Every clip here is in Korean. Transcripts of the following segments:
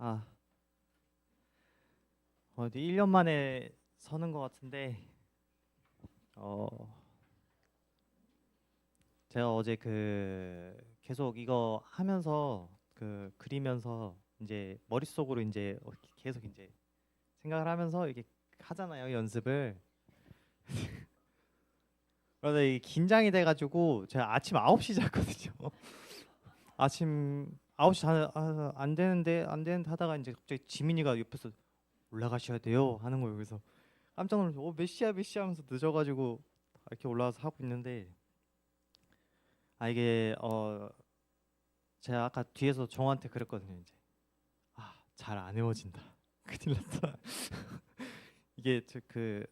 아, 어디 1년 만에 서는 것 같은데, 어, 제가 어제 그 계속 이거 하면서 그 그리면서 이제 머릿속으로 이제 어, 계속 이제 생각을 하면서 이게 하잖아요 연습을. 그러다 이 긴장이 돼가지고 제가 아침 9시 잤거든요. 아침 9시 자, 아, 안 되는데 안 되는데 하다가 이제 갑자기 지민이가 옆에서 올라가셔야 돼요 하는 거예요. 그래서 깜짝 놀라서 어, 몇 시야 몇 시야 하면서 늦어가지고 이렇게 올라와서 하고 있는데 아 이게 어 제가 아까 뒤에서 정한테 그랬거든요. 이제 아 잘 안 외워진다. 큰일 났다. 이게 저그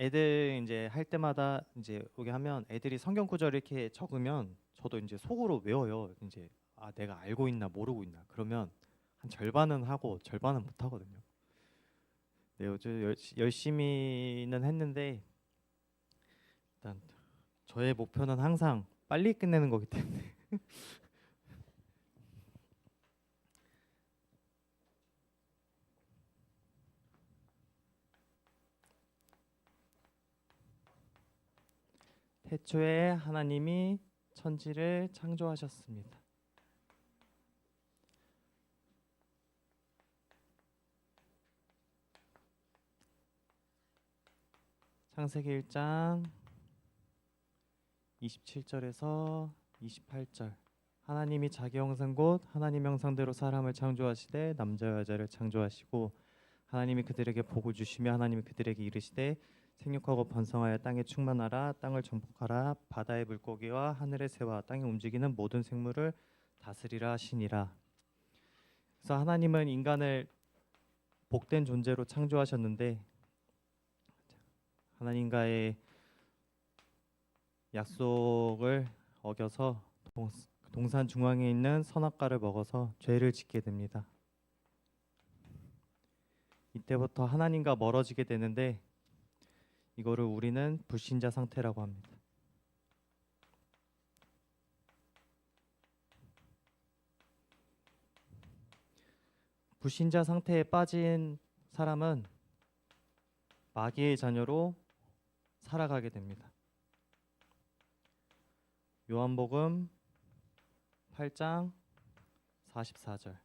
애들 이제 할 때마다 이제 오게 하면 애들이 성경 구절 이렇게 적으면 저도 이제 속으로 외워요. 이제 아 내가 알고 있나 모르고 있나 그러면 한 절반은 하고 절반은 못 하거든요. 네, 어제 열- 열심히는 했는데 일단 저의 목표는 항상 빨리 끝내는 거기 때문에 태초에 하나님이 천지를 창조하셨습니다. 창세기 1장 27절에서 28절. 하나님이 자기 형상 곧 하나님 형상대로 사람을 창조하시되 남자와 여자를 창조하시고 하나님이 그들에게 복을 주시며 하나님이 그들에게 이르시되 생육하고 번성하여 땅에 충만하라 땅을 정복하라 바다의 물고기와 하늘의 새와 땅에 움직이는 모든 생물을 다스리라 하시니라. 그래서 하나님은 인간을 복된 존재로 창조하셨는데 하나님과의 약속을 어겨서 동- 동산 중앙에 있는 선악과를 먹어서 죄를 짓게 됩니다. 이때부터 하나님과 멀어지게 되는데 이거를 우리는 불신자 상태라고 합니다. 불신자 상태에 빠진 사람은 마귀의 자녀로 살아가게 됩니다. 요한복음 8장 44절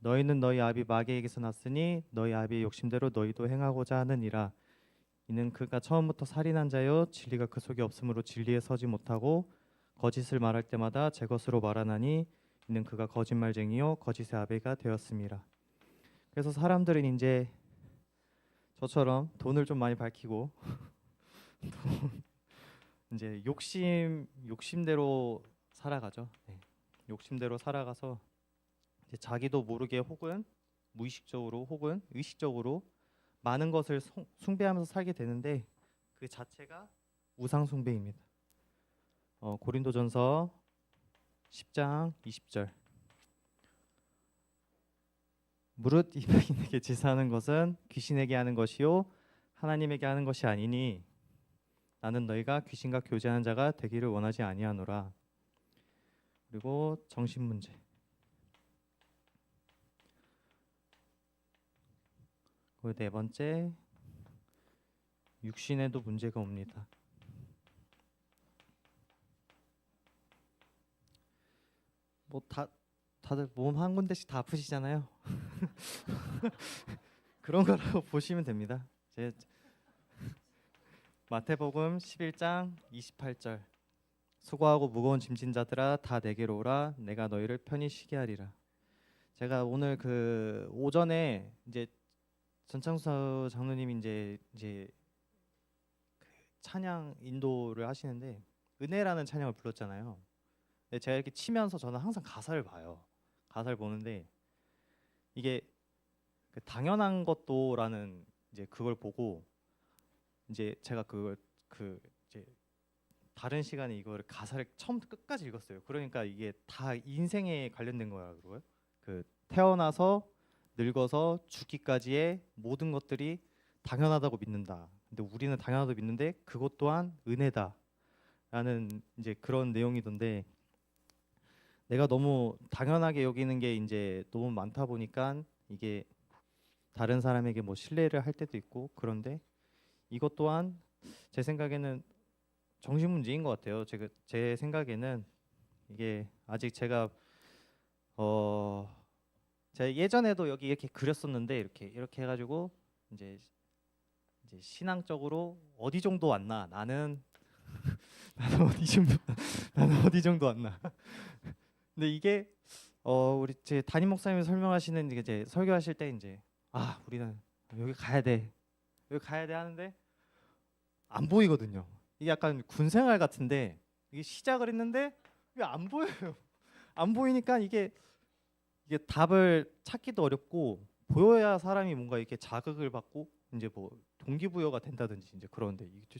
너희는 너희 아비 마귀에게서 났으니 너희 아비의 욕심대로 너희도 행하고자 하느니라 이는 그가 처음부터 살인한 자요 진리가 그 속에 없으므로 진리에 서지 못하고 거짓을 말할 때마다 제 것으로 말하나니 이는 그가 거짓말쟁이요 거짓의 아비가 되었습니다. 그래서 사람들은 이제 저처럼 돈을 좀 많이 밝히고 돈, 이제 욕심 욕심대로 살아가죠. 네. 욕심대로 살아가서 자기도 모르게 혹은 무의식적으로 혹은 의식적으로 많은 것을 송- 숭배하면서 살게 되는데 그 자체가 우상 숭배입니다. 어, 고린도전서 10장 20절 무릇 이방인에게 제사하는 것은 귀신에게 하는 것이요 하나님에게 하는 것이 아니니 나는 너희가 귀신과 교제하는 자가 되기를 원하지 아니하노라. 그리고 정신 문제. 그리고 네 번째 육신에도 문제가 옵니다. 뭐 다 다들 몸 한 군데씩 다 아프시잖아요. 그런 거라고 보시면 됩니다. 제 마태복음 11장 28절 수고하고 무거운 짐진 자들아 다 내게로 오라 내가 너희를 편히 쉬게 하리라. 제가 오늘 그 오전에 이제 전창수 장로님이 이제 이제 그 찬양 인도를 하시는데 은혜라는 찬양을 불렀잖아요. 근데 제가 이렇게 치면서 저는 항상 가사를 봐요. 가사를 보는데 이게 그 당연한 것도라는 이제 그걸 보고 이제 제가 그걸 그 이제 다른 시간에 이거를 가사를 처음부터 끝까지 읽었어요. 그러니까 이게 다 인생에 관련된 거라 그러고요. 그 태어나서 늙어서 죽기까지의 모든 것들이 당연하다고 믿는다. 근데 우리는 당연하다고 믿는데 그것 또한 은혜다라는 이제 그런 내용이던데 내가 너무 당연하게 여기는 게 이제 너무 많다 보니까 이게 다른 사람에게 뭐 신뢰를 할 때도 있고 그런데 이것 또한 제 생각에는 정신 문제인 것 같아요. 제가 제 생각에는 이게 아직 제가 어 제가 예전에도 여기 이렇게 그렸었는데 이렇게 이렇게 해가지고 이제 이제 신앙적으로 어디 정도 왔나? 나는 나는 어디 정도 나는 어디 정도 왔나? 근데 이게 어 우리 제 담임 목사님이 설명하시는 이제 설교하실 때 이제 아 우리는 여기 가야 돼 여기 가야 돼 하는데 안 보이거든요 이게 약간 군 생활 같은데 이게 시작을 했는데 이게 안 보여요 안 보이니까 이게 이게 답을 찾기도 어렵고 보여야 사람이 뭔가 이렇게 자극을 받고 이제 뭐 동기부여가 된다든지 이제 그런데 이게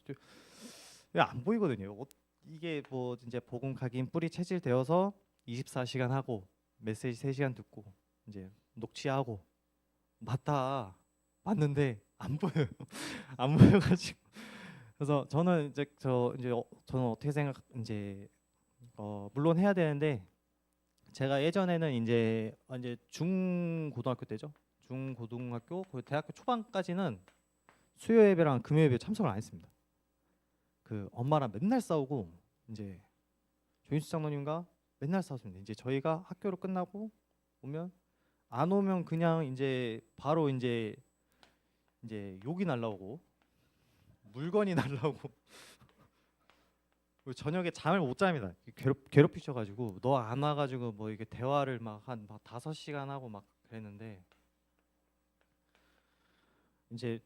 왜안 보이거든요. 어- 이게 뭐 이제 복음 각인 뿌리 체질 되어서 24시간 하고 메시지 3시간 듣고 이제 녹취하고 맞다 맞는데 안 보여요. 안 보여가지고 그래서 저는 이제 저 이제 어, 저는 어떻게 생각 이제 어 물론 해야 되는데 제가 예전에는 이제 어, 이제 중 고등학교 때죠. 중 고등학교 그 대학교 초반까지는 수요 예배랑 금요 예배 참석을 안 했습니다. 그 엄마랑 맨날 싸우고 이제 조인수 장로님과 맨날 싸웠습니다. 이제 저희가 학교를 끝나고 오면 안 오면 그냥 이제 바로 이제 이제 욕이 날라오고 물건이 날라오고 저녁에 잠을 못 잡니다. 괴롭 괴롭히셔가지고 너 안 와가지고 뭐 이게 대화를 막한 막 다섯 시간 하고 막 그랬는데 이제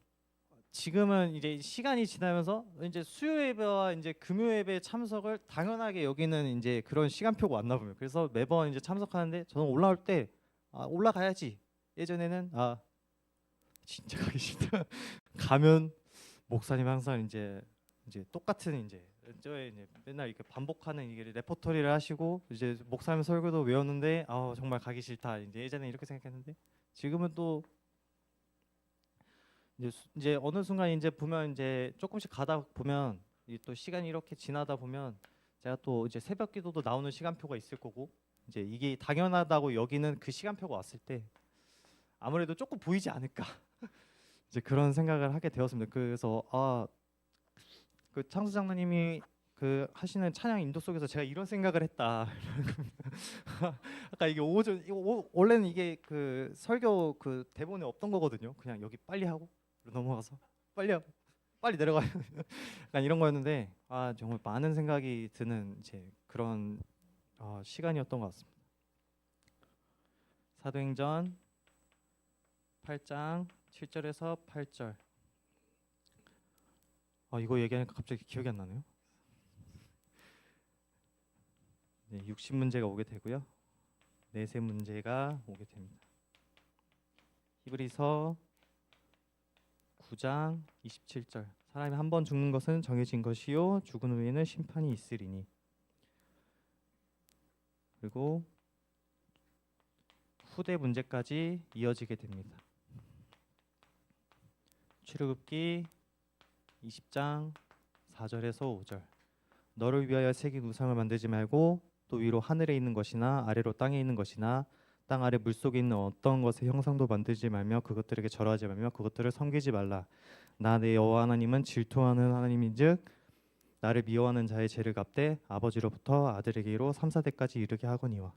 지금은 이제 시간이 지나면서 이제 수요 예배와 이제 금요 예배 참석을 당연하게 여기는 이제 그런 시간표가 왔나 보면 그래서 매번 이제 참석하는데 저는 올라올 때 아, 올라가야지 예전에는 아 진짜 가기 싫다. 가면 목사님 항상 이제 이제 똑같은 이제 저의 이제 맨날 이렇게 반복하는 이게 레퍼토리를 하시고 이제 목사님 설교도 외웠는데 아 정말 가기 싫다. 이제 예전에 이렇게 생각했는데 지금은 또 이제, 수- 이제 어느 순간 이제 보면 이제 조금씩 가다 보면 이또 시간이 이렇게 지나다 보면 제가 또 이제 새벽 기도도 나오는 시간표가 있을 거고 이제 이게 당연하다고 여기는 그 시간표가 왔을 때 아무래도 조금 보이지 않을까 이제 그런 생각을 하게 되었습니다. 그래서 아 그 창수 장로님이 그 하시는 찬양 인도 속에서 제가 이런 생각을 했다. 아까 이게 오전 오- 원래는 이게 그 설교 그 대본에 없던 거거든요. 그냥 여기 빨리 하고 넘어가서 빨리 하고 빨리 내려가요. 약간 이런 거였는데 아 정말 많은 생각이 드는 이제 그런 어, 시간이었던 것 같습니다. 사도행전 8장 7절에서 8절. 아 이거 얘기하니까 갑자기 기억이 안 나네요. 네, 60 문제가 오게 되고요. 내세 문제가 오게 됩니다. 히브리서 9장 27절 사람이 한 번 죽는 것은 정해진 것이요 죽은 후에는 심판이 있으리니 그리고 후대 문제까지 이어지게 됩니다. 출애굽기 20장 4절에서 5절 너를 위하여 새긴 우상을 만들지 말고 또 위로 하늘에 있는 것이나 아래로 땅에 있는 것이나 땅 아래 물 속에 있는 어떤 것의 형상도 만들지 말며 그것들에게 절하지 말며 그것들을 섬기지 말라. 나 내 여호와 하나님은 질투하는 하나님인즉 나를 미워하는 자의 죄를 갚되 아버지로부터 아들에게로 3, 4대까지 이르게 하거니와.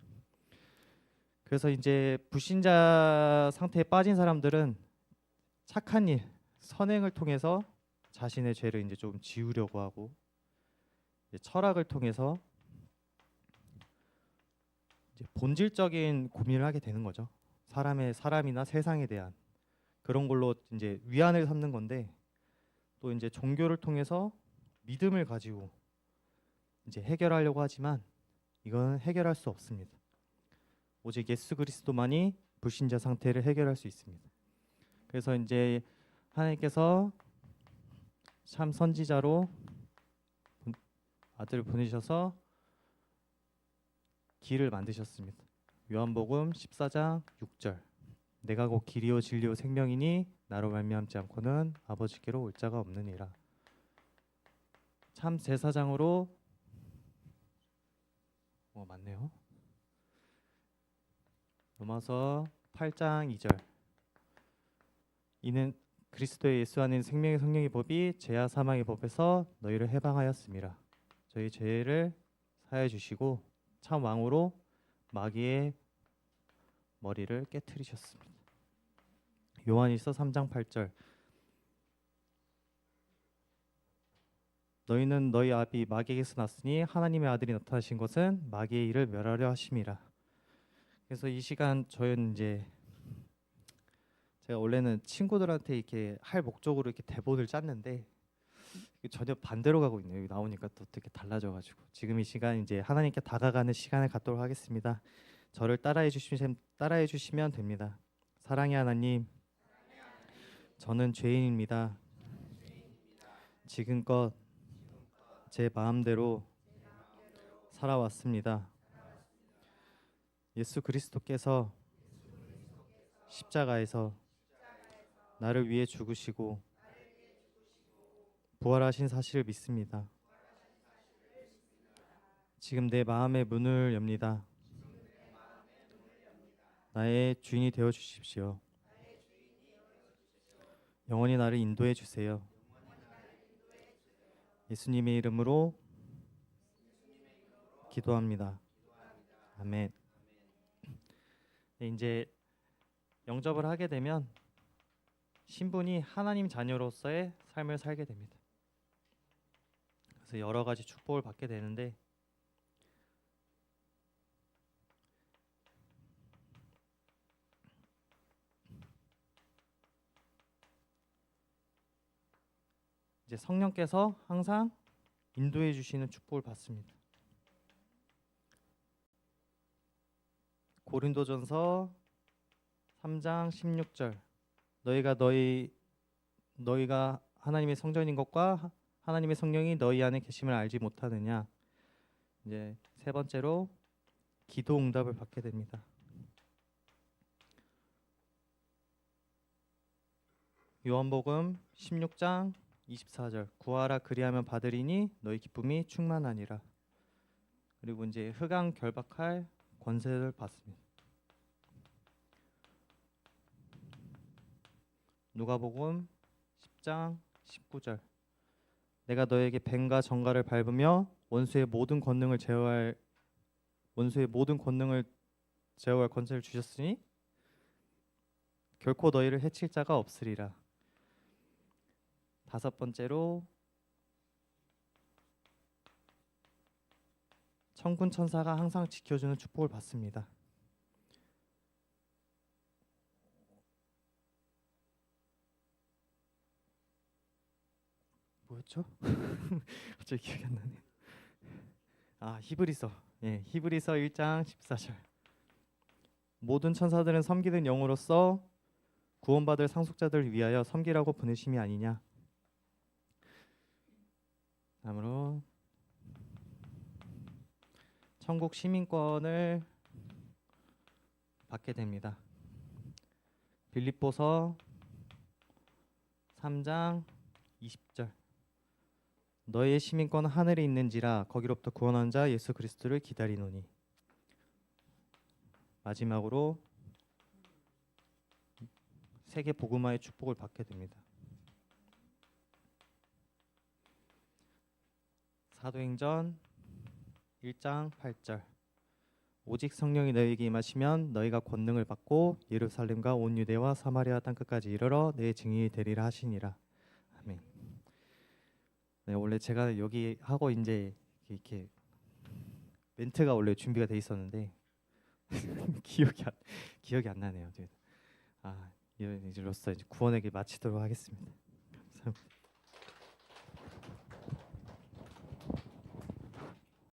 그래서 이제 불신자 상태에 빠진 사람들은 착한 일, 선행을 통해서 자신의 죄를 이제 좀 지우려고 하고 철학을 통해서 본질적인 고민을 하게 되는 거죠. 사람의 사람이나 세상에 대한 그런 걸로 이제 위안을 삼는 건데 또 이제 종교를 통해서 믿음을 가지고 이제 해결하려고 하지만 이건 해결할 수 없습니다. 오직 예수 그리스도만이 불신자 상태를 해결할 수 있습니다. 그래서 이제 하나님께서 참 선지자로 아들을 보내셔서 길을 만드셨습니다. 요한복음 14장 6절 내가 곧 길이요 진리요 생명이니 나로 말미암지 않고는 아버지께로 올 자가 없느니라. 참 제사장으로 어 맞네요. 로마서 8장 2절 이는 그리스도의 예수 안에 생명의 성령의 법이 죄와 사망의 법에서 너희를 해방하였음이라. 저희 죄를 사해 주시고 참 왕으로 마귀의 머리를 깨뜨리셨습니다. 요한일서 3장 8절 너희는 너희 아비 마귀에게서 났으니 하나님의 아들이 나타나신 것은 마귀의 일을 멸하려 하심이라. 그래서 이 시간 저희는 이제 제가 원래는 친구들한테 이렇게 할 목적으로 이렇게 대본을 짰는데 전혀 반대로 가고 있네요. 여기 나오니까 또 되게 달라져가지고 지금 이 시간 이제 하나님께 다가가는 시간을 갖도록 하겠습니다. 저를 따라해 주시면 따라해 주시면 됩니다. 사랑의 하나님, 저는 죄인입니다. 지금껏 제 마음대로 살아왔습니다. 예수 그리스도께서 십자가에서 나를 위해 죽으시고 부활하신 사실을 믿습니다. 지금 내 마음의 문을 엽니다. 나의 주인이 되어 주십시오. 영원히 나를 인도해 주세요. 예수님의 이름으로 기도합니다. 아멘. 네, 이제 영접을 하게 되면 신분이 하나님 자녀로서의 삶을 살게 됩니다. 그래서 여러 가지 축복을 받게 되는데 이제 성령께서 항상 인도해 주시는 축복을 받습니다. 고린도전서 3장 16절 너희가 너희 너희가 하나님의 성전인 것과 하- 하나님의 성령이 너희 안에 계심을 알지 못하느냐 이제 세 번째로 기도 응답을 받게 됩니다. 요한복음 16장 24절 구하라 그리하면 받으리니 너희 기쁨이 충만하니라. 그리고 이제 흑암 결박할 권세를 받습니다. 누가복음 10장 19절 내가 너에게 뱀과 정갈을 밟으며 원수의 모든 권능을 제어할 원수의 모든 권능을 제어할 권세를 주셨으니 결코 너희를 해칠 자가 없으리라. 다섯 번째로 천군 천사가 항상 지켜주는 축복을 받습니다. 뭐였죠? 갑자기 기억이 안 나네. 아 히브리서, 예, 히브리서 1장 14절. 모든 천사들은 섬기는 영으로서 구원받을 상속자들을 위하여 섬기라고 보내심이 아니냐. 다음으로 천국 시민권을 받게 됩니다. 빌립보서 3장 20절 너의 시민권은 하늘에 있는지라 거기로부터 구원한 자 예수 그리스도를 기다리노니 마지막으로 세계 복음화의 축복을 받게 됩니다. 사도행전 1장 8절 오직 성령이 너희에게 임하시면 너희가 권능을 받고 예루살렘과 온 유대와 사마리아 땅 끝까지 이르러 내 증인이 되리라 하시니라. 네, 원래 제가 여기 하고 이제 이렇게 멘트가 원래 준비가 돼 있었는데 기억이 안, 기억이 안 나네요. 아, 이로써 이제 구원에게 마치도록 하겠습니다. 감사합니다.